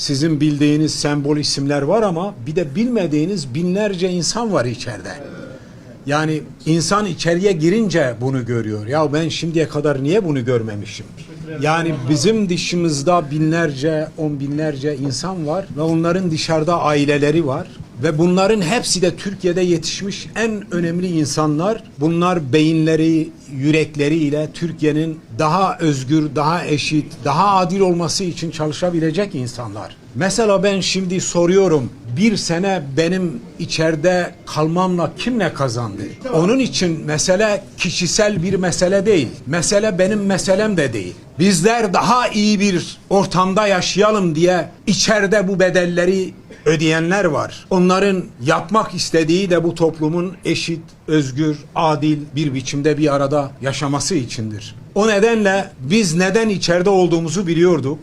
sizin bildiğiniz sembol isimler var ama bir de bilmediğiniz binlerce insan var içeride. Yani insan içeriye girince bunu görüyor. Ya ben şimdiye kadar niye bunu görmemişim? Yani bizim dışımızda binlerce, on binlerce insan var ve onların dışarıda aileleri var. Ve bunların hepsi de Türkiye'de yetişmiş en önemli insanlar. Bunlar beyinleri, yürekleriyle Türkiye'nin daha özgür, daha eşit, daha adil olması için çalışabilecek insanlar. Mesela ben şimdi soruyorum bir sene benim içeride kalmamla kim ne kazandı? Onun için mesele kişisel bir mesele değil. Mesele benim meselem de değil. Bizler daha iyi bir ortamda yaşayalım diye içeride bu bedelleri ödeyenler var. Onların yapmak istediği de bu toplumun eşit, özgür, adil bir biçimde bir arada yaşaması içindir. O nedenle biz neden içeride olduğumuzu biliyorduk.